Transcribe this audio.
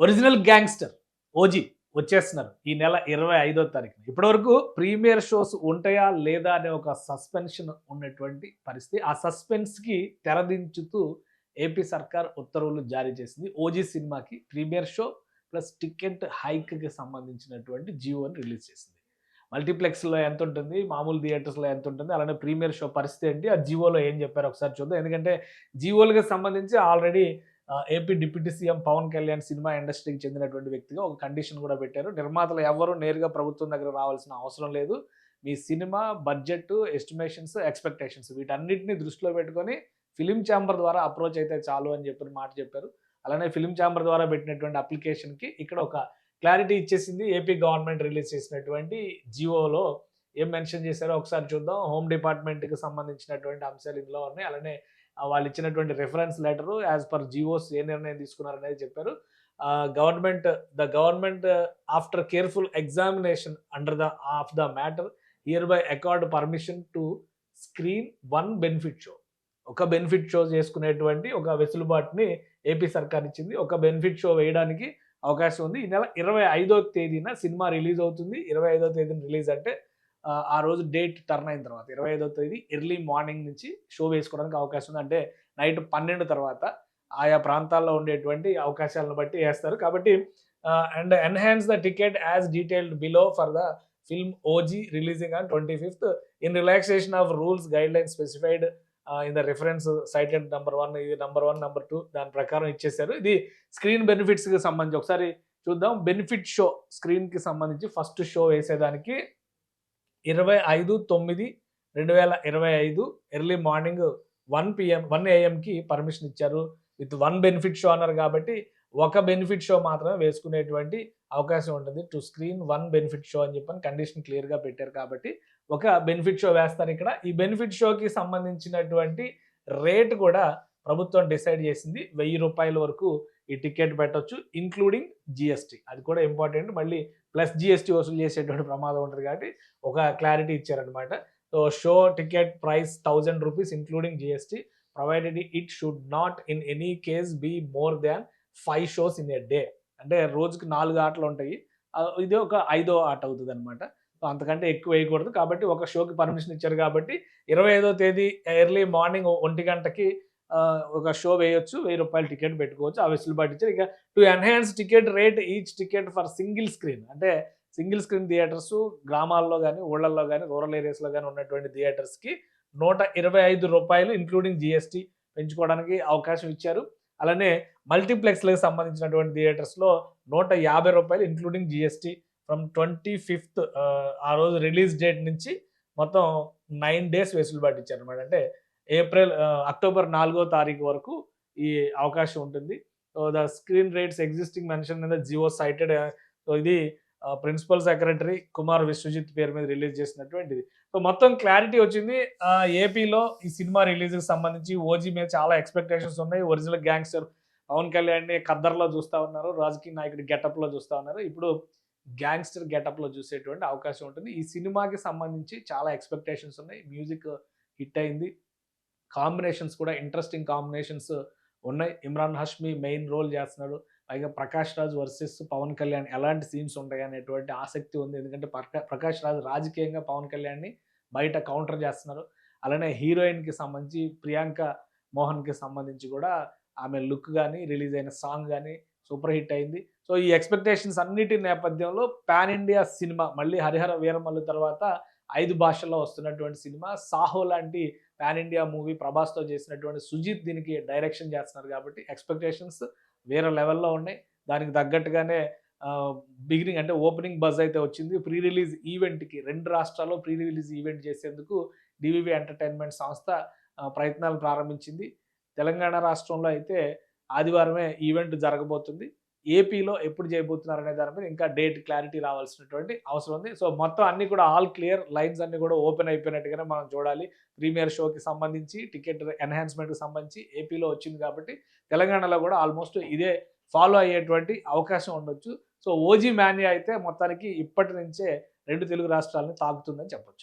Original gangster OG వచ్చేస్తున్నారు ఈ నెల ఇరవై ఐదో తారీఖున. ఇప్పటివరకు ప్రీమియర్ షోస్ ఉంటాయా లేదా అనే ఒక సస్పెన్షన్ ఉన్నటువంటి పరిస్థితి. ఆ సస్పెన్స్కి తెరదించుతూ ఏపీ సర్కార్ ఉత్తర్వులు జారీ చేసింది. ఓజీ సినిమాకి ప్రీమియర్ షో ప్లస్ టికెట్ హైక్కి సంబంధించినటువంటి జియోని రిలీజ్ చేసింది. మల్టీప్లెక్స్లో ఎంత ఉంటుంది? మామూలు థియేటర్స్లో ఎంత ఉంటుంది? అలానే ప్రీమియర్ షో పరిస్థితి ఏంటి? ఆ జియోలో ఏం చెప్పారు ఒకసారి చూద్దాం. ఎందుకంటే జియోలకు సంబంధించి already AP deputy CM Pawan Kalyan cinema ఇండస్ట్రీకి చెందినటువంటి వ్యక్తిగా ఒక కండిషన్ కూడా పెట్టారు. నిర్మాతలు ఎవరు నేరుగా ప్రభుత్వం దగ్గర రావాల్సిన అవసరం లేదు. మీ సినిమా బడ్జెట్ ఎస్టిమేషన్స్ ఎక్స్పెక్టేషన్స్ వీటన్నిటిని దృష్టిలో పెట్టుకొని ఫిలిం ఛాంబర్ ద్వారా అప్రోచ్ అయితే చాలు అని చెప్పిన మాట చెప్పారు. అలానే ఫిలిం ఛాంబర్ ద్వారా పెట్టినటువంటి అప్లికేషన్కి ఇక్కడ ఒక క్లారిటీ ఇచ్చేసింది. ఏపీ గవర్నమెంట్ రిలీజ్ చేసినటువంటి జియోలో ఏం మెన్షన్ చేశారో ఒకసారి చూద్దాం. హోమ్ డిపార్ట్మెంట్కి సంబంధించినటువంటి అంశాలు ఇందులో ఉన్నాయి. అలానే వాళ్ళు ఇచ్చినటువంటి reference letter as per GOs ఏ నిర్ణయం తీసుకున్నారనేది చెప్పారు. Government the government after careful examination under the of the matter hereby accord permission to screen one benefit show ఒక బెనిఫిట్ షో చేసుకునేటువంటి ఒక వెసులుబాటుని ఏపీ సర్కార్ ఇచ్చింది. ఒక బెనిఫిట్ షో వేయడానికి అవకాశం ఉంది. ఈ నెల ఇరవై ఐదో తేదీన సినిమా రిలీజ్ అవుతుంది. ఇరవై ఐదో తేదీన రిలీజ్ అంటే ఆ, రోజు డేట్ టర్న్ అయిన తర్వాత ఇరవై ఐదో తేదీ ఎర్లీ మార్నింగ్ నుంచి షో వేసుకోవడానికి అవకాశం ఉంది. అంటే నైట్ పన్నెండు తర్వాత ఆయా ప్రాంతాల్లో ఉండేటువంటి అవకాశాలను బట్టి వేస్తారు. కాబట్టి and enhance the ticket as detailed below for the film OG releasing on twenty fifth. In relaxation of rules guideline specified in the reference cited number one ఇది నెంబర్ వన్ నెంబర్ టూ దాని ప్రకారం ఇచ్చేసారు ఇది screen బెనిఫిట్స్కి సంబంధించి ఒకసారి చూద్దాం. Benefit show స్క్రీన్కి సంబంధించి first show వేసేదానికి ఇరవై ఐదు తొమ్మిది రెండు వేల ఇరవై ఐదు early morning one PM one ఏఎంకి permission ఇచ్చారు. విత్ వన్ బెనిఫిట్ షో అన్నారు కాబట్టి ఒక బెనిఫిట్ షో మాత్రమే వేసుకునేటువంటి అవకాశం ఉంటుంది. Two screen one benefit show అని చెప్పని కండిషన్ క్లియర్గా పెట్టారు కాబట్టి ఒక బెనిఫిట్ షో వేస్తారు ఇక్కడ. ఈ బెనిఫిట్ షోకి సంబంధించినటువంటి రేట్ కూడా ప్రభుత్వం డిసైడ్ చేసింది వెయ్యి రూపాయల వరకు ఈ టికెట్ పెట్టవచ్చు ఇంక్లూడింగ్ జిఎస్టీ అది కూడా ఇంపార్టెంట్ మళ్ళీ ప్లస్ జిఎస్టీ వసూలు చేసేటువంటి ప్రమాదం ఉంటుంది కాబట్టి ఒక క్లారిటీ ఇచ్చారనమాట so show ticket price thousand rupees including GST provided it should not in any case be more than five shows in a day అంటే రోజుకి నాలుగు ఆటలు ఉంటాయి. ఇది ఒక ఐదో ఆట అవుతుంది అనమాట సో అంతకంటే ఎక్కువ వేయకూడదు. కాబట్టి ఒక షోకి పర్మిషన్ ఇచ్చారు కాబట్టి ఇరవై ఐదో తేదీ ఎర్లీ మార్నింగ్ ఒంటి గంటకి ఒక షో వేయొచ్చు వెయ్యి రూపాయలు టికెట్ పెట్టుకోవచ్చు. ఆ వెసులుబాటు ఇచ్చారు. ఇక to enhance ticket rate each ticket for single screen అంటే సింగిల్ స్క్రీన్ థియేటర్స్ గ్రామాల్లో కానీ ఊళ్ళల్లో కానీ రూరల్ ఏరియాస్లో కానీ ఉన్నటువంటి థియేటర్స్కి నూట ఇరవై ఐదు రూపాయలు ఇంక్లూడింగ్ జిఎస్టీ పెంచుకోవడానికి అవకాశం ఇచ్చారు. అలానే మల్టీప్లెక్స్లకు సంబంధించినటువంటి థియేటర్స్లో నూట యాభై రూపాయలు including GST from twenty fifth ఆ రోజు రిలీజ్ డేట్ నుంచి మొత్తం నైన్ డేస్ వెసులుబాటు ఇచ్చారు అనమాట అంటే ఏప్రిల్ అక్టోబర్ నాలుగో తారీఖు వరకు ఈ అవకాశం ఉంటుంది. So the screen rates existing mention మీద జియో సైటెడ్ సో ఇది ప్రిన్సిపల్ సెక్రటరీ కుమార్ విశ్వజిత్ పేరు మీద రిలీజ్ చేసినటువంటిది. సో మొత్తం క్లారిటీ వచ్చింది. ఏపీలో ఈ సినిమా రిలీజ్కి సంబంధించి ఓజీ మీద చాలా ఎక్స్పెక్టేషన్స్ ఉన్నాయి. ఒరిజినల్ గ్యాంగ్స్టర్ పవన్ కళ్యాణ్ని ఖద్దర్లో చూస్తూ ఉన్నారు. రాజకీయ నాయకుడి గెటప్లో చూస్తూ ఉన్నారు. ఇప్పుడు గ్యాంగ్స్టర్ గెటప్లో చూసేటువంటి అవకాశం ఉంటుంది. ఈ సినిమాకి సంబంధించి చాలా ఎక్స్పెక్టేషన్స్ ఉన్నాయి. మ్యూజిక్ హిట్ అయింది. కాంబినేషన్స్ కూడా ఇంట్రెస్టింగ్ కాంబినేషన్స్ ఉన్నాయి. ఇమ్రాన్ హష్మి మెయిన్ రోల్ చేస్తున్నాడు. పైగా ప్రకాష్ రాజ్ వర్సెస్ పవన్ కళ్యాణ్ ఎలాంటి సీన్స్ ఉంటాయి అనేటువంటి ఆసక్తి ఉంది. ఎందుకంటే ప్రకా- ప్రకాష్ రాజ్ రాజకీయంగా పవన్ కళ్యాణ్ని బయట కౌంటర్ చేస్తున్నారు. అలానే హీరోయిన్కి సంబంధించి ప్రియాంక మోహన్కి సంబంధించి కూడా ఆమె లుక్ కానీ రిలీజ్ అయిన సాంగ్ కానీ సూపర్ హిట్ అయింది. సో ఈ ఎక్స్పెక్టేషన్స్ అన్నిటి నేపథ్యంలో పాన్ ఇండియా సినిమా మళ్ళీ హరిహర వీరమల్లు తర్వాత ఐదు భాషల్లో వస్తున్నటువంటి సినిమా. సాహో లాంటి పాన్ ఇండియా మూవీ ప్రభాస్తో చేసినటువంటి సుజిత్ దీనికి డైరెక్షన్ చేస్తున్నారు కాబట్టి ఎక్స్పెక్టేషన్స్ వేరే లెవెల్లో ఉన్నాయి. దానికి తగ్గట్టుగానే బిగినింగ్ అంటే ఓపెనింగ్ బజ్ అయితే వచ్చింది. ప్రీ రిలీజ్ ఈవెంట్కి రెండు రాష్ట్రాల్లో ప్రీ రిలీజ్ ఈవెంట్ చేసేందుకు డివివి ఎంటర్టైన్మెంట్ సంస్థ ప్రయత్నాలు ప్రారంభించింది. తెలంగాణ రాష్ట్రంలో అయితే ఆదివారమే ఈవెంట్ జరగబోతుంది. ఏపీలో ఎప్పుడు చేయబోతున్నారు అనే దాని మీద ఇంకా డేట్ క్లారిటీ రావాల్సినటువంటి అవసరం ఉంది. సో మొత్తం అన్ని కూడా ఆల్ క్లియర్ లైన్స్ అన్ని కూడా ఓపెన్ అయిపోయినట్టుగానే మనం చూడాలి. ప్రీమియర్ షోకి సంబంధించి టికెట్ ఎన్హాన్స్మెంట్కి సంబంధించి ఏపీలో వచ్చింది కాబట్టి తెలంగాణలో కూడా ఆల్మోస్ట్ ఇదే ఫాలో అయ్యేటువంటి అవకాశం ఉండొచ్చు. సో ఓజీ మాన్యా అయితే మొత్తానికి ఇప్పటి నుంచే రెండు తెలుగు రాష్ట్రాలని తాకుతుందని చెప్పొచ్చు.